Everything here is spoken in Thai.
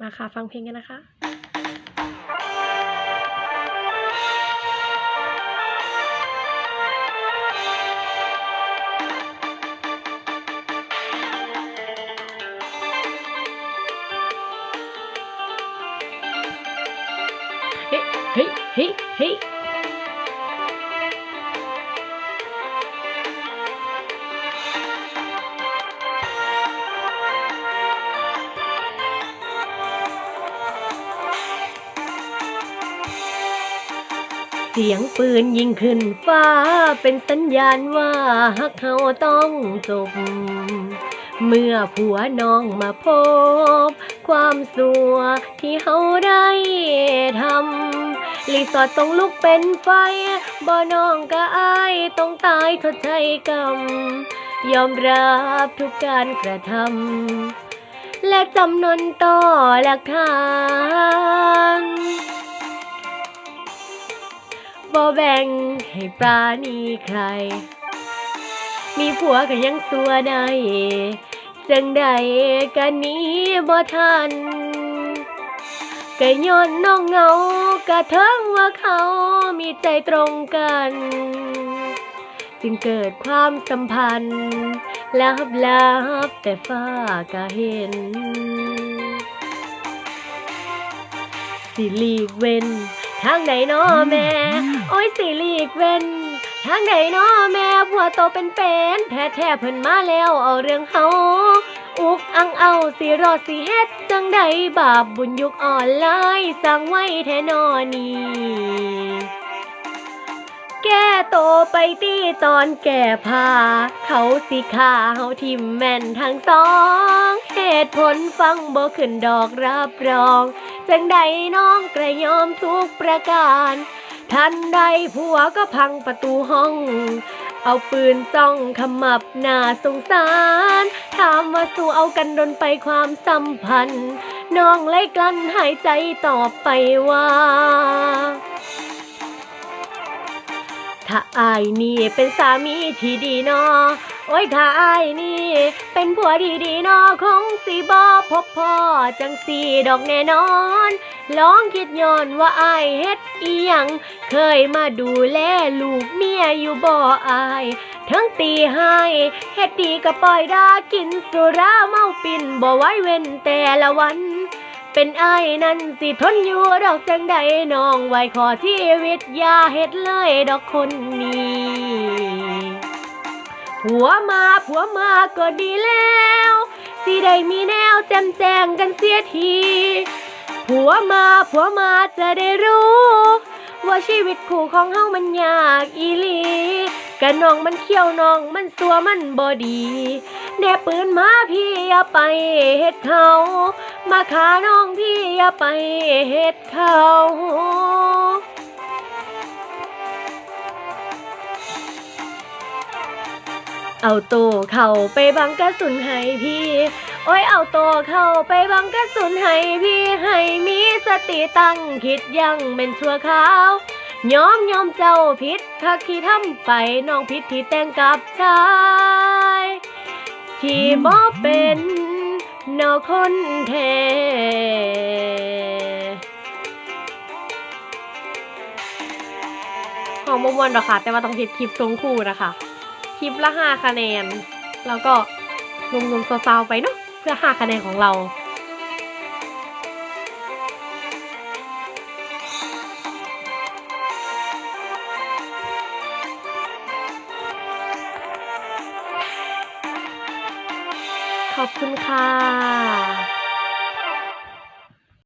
มาค่ะฟังเพลงกันนะคะเฮ้ยเเสียงปืนยิงขึ้นฟ้า เป็นสัญญาณว่าฮักเขาต้องจบ เมื่อผัวน้องมาพบ ความสัวที่เขาได้ทำรีสอร์ทต้องลุกเป็นไฟ บ่น้องก็อายต้องตายทดใช้กรรม ยอมรับทุกการกระทำและจำนนต่อหลักฐาน บ่แบ่งให้ปราณีใคร มีผัวก็ยังสัวได้จังใดกันนี้บ่ทันก็ย้อนน้องเงากะเทิงว่าเขามีใจตรงกัน จึงเกิดความสัมพันธ์ลับลับๆแต่ฟ้าก็เห็น สิลีกเว้น ทางไหนน้อแม่ โอ้ยสิหลีกเว้นทางไหนน้อแม่ผัวโตเป็นเป็นแท้แท้เพิ่นมาแล้วเอาเรื่องเฮาอุกอังเอาสิรอดสิเฮ็ดจังใดบาปบุญยุคออนไลน์สั่งไว้แท้นอนี้แก้โตไปตีตอนแก่ผ้าเขาสิขาเฮาทิมแม่นทั้งสอง เหตุผลฟังบ่ขึ้นดอกรับรอง จังใดน้องกระยอมทุกประการ ทันใดผัวก็พังประตูห้อง เอาปืนจ้องขมับหน้าสงสาร ถามว่าสู้เอากันดนไปความสัมพันธ์ น้องไล่กลั้นหายใจตอบไปว่า ถ้าอายนี่เป็นสามีที่ดีนอโอ้ยถ้าอายนี่ เป็นผัวดีดีนอคงสิบอพบพ่อจังสีดอกแน่นอน ลองคิดย้อนว่าอายเฮ็ดอีหยัง เคยมาดูแลลูกเมียอยู่บ่อายทั้งตีให้เฮ็ดดีก็ปล่อยดากินสุราเมาปิ่นบ่ไว้เว้นแต่ละวัน เป็นไอ้นั่นสิทนอยู่ดอกจังใดน้องไว้ขอชีวิตอย่าเฮ็ดเลยดอกคนนี้ผัวมาผัวมาก็ดีแล้วสิได้มีแนวแจมแจงกันเสียทีผัวมาผัวมาจะได้รู้ ว่าชีวิตคู่ของเฮามันยากอีลีกะน้องมันเขี้ยวน้องมันสัวมันบ่ดี แนปืนมาพี่อย่าไปเฮ็ดเขา มาขาน้องพี่อย่าไปเฮ็ดเขาเอาโตเข้าไปบังกระสุนให้พี่ โอ้ยเอาโตเข้าไปบังกระสุนให้พี่ให้มีสติตั้งคิดยังเป็นชั่วขาวยอมยอมเจ้าผิดคักที่ทำไปน้องผิดที่แต่งกับชาย ที่บ่เป็นนอคนแท้ของมมวนหรอกค่ะ แต่ว่าต้องผิดคลิปชงคู่นะคะ คลิปละห้าคะแนน แล้วก็รวมๆซาวๆไปเนาะเพื่อห้าคะแนนของเรา ขอบคุณค่ะ